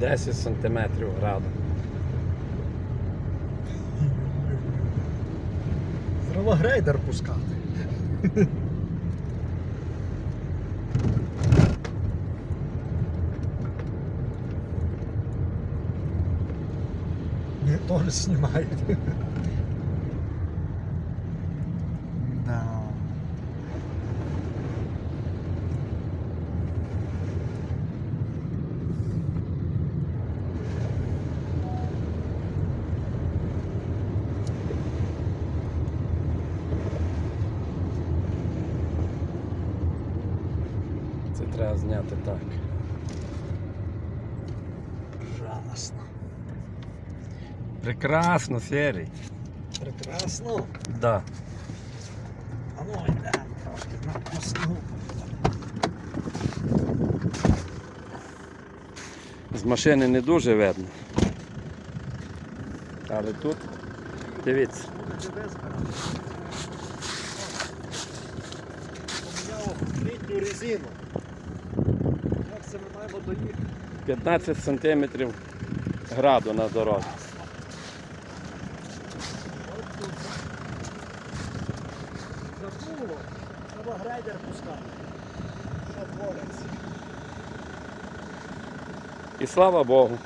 10 сантиметрів граду. Треба грейдер пускати. Не, тоже Це треба зняти так. Жалостно. Прекрасно, серій. Прекрасно. Да. А ну йде трошки на снігу. З машини не дуже видно. Але тут, дивіться, Поміняв літню резину. 15 сантиметрів граду на дорозі. Задуло. Треба грейдер пускати. Що твориться? І слава Богу.